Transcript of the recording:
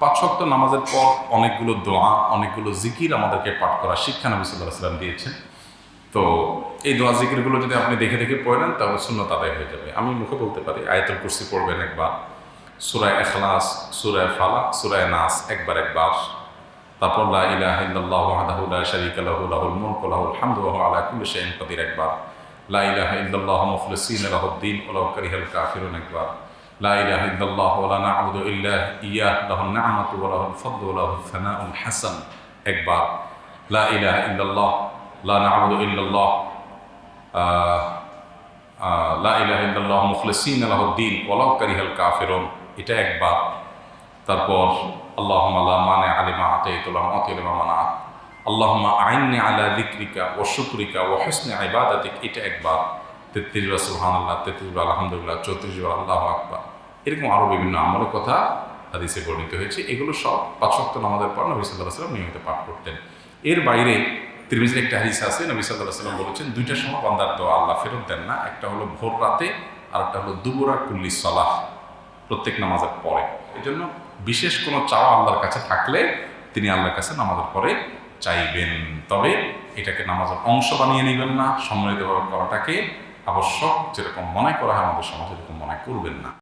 পাঁচ ওয়াক্ত নামাজের পর অনেকগুলো দোয়া, অনেকগুলো জিকির আমাদেরকে পাঠ করা শিক্ষা নবী সাল্লাহ সাল্লাম দিয়েছেন। তো এই দোয়া জিকিরগুলো যদি আপনি দেখে দেখে পড়েন তাহলে শূন্য আদায় হয়ে যাবে। আমি মুখে বলতে পারি, আয়াতুল কুরসি পড়বেন একবার। সুরায় এখলাস সুরায় ফালা সুরায় নাস, একবার একবার। তারপর লা ইলাহা ইল্লাল্লাহু ওয়াহদাহু আলা একবার। লা ইল্লাল্লাহু কারিহাল কাফিরুন। একবার। লা ইলাহা ইল্লাল্লাহু ওয়া লা না'বুদু ইল্লা ইয়্যাহ লাহুন নি'মাতু ওয়া লাহুল ফাদলু ওয়া লাহুল সানাউল হাসান একবার লা ইলাহা ইল্লাল্লাহ লা না'বুদু ইল্লাল্লাহ আহ, আহ, লা ইলাহা ইল্লাল্লাহু মুখলিসিনা লাহুদ-দ্বীন ওয়া লাউ কারিহাল কাফিরুন এটা একবার তারপর আল্লাহুম্মা লা মানে আলিমা আতাইতু লা মুতি লিমা মানাত আল্লাহুম্মা আইন্নি আলা যিকরিকা ওয়া শুকরিকা ওয়া হুসনি ইবাদাতিক এটা একবার তেত্রিশ বার সুবহানাল্লাহ, তেত্রিশ বার আলহামদুলিল্লাহ, চৌত্রিশ বার আল্লাহু আকবার। এরকম আরও বিভিন্ন আমলের কথা হাদিসে বর্ণিত হয়েছে। এগুলো সব পাঁচ ওয়াক্ত নামাজের পর নবী সাল্লাহ সাল্লাম নিয়মিত পাঠ করতেন। এর বাইরে তিরমিজির একটা হাদিস আছে, নবী সাল্লাহ সাল্লাম বলেছেন, দুইটা সময় বান্দার দোয়া আল্লাহ ফেরত দেন না, একটা হলো ভোর রাতে, আর একটা হলো দুবুরা কুল্লি সলাহ, প্রত্যেক নামাজের পরে। এই জন্য বিশেষ কোনো চাওয়া আল্লাহর কাছে থাকলে তিনি আল্লাহর কাছে নামাজের পরে চাইবেন। তবে এটাকে নামাজের অংশ বানিয়ে নেবেন না, সম্মিলিতভাবে করাটাকে আবশ্যক যেরকম মনে করা হয় আমাদের সমাজ এরকম মনে করবেন না।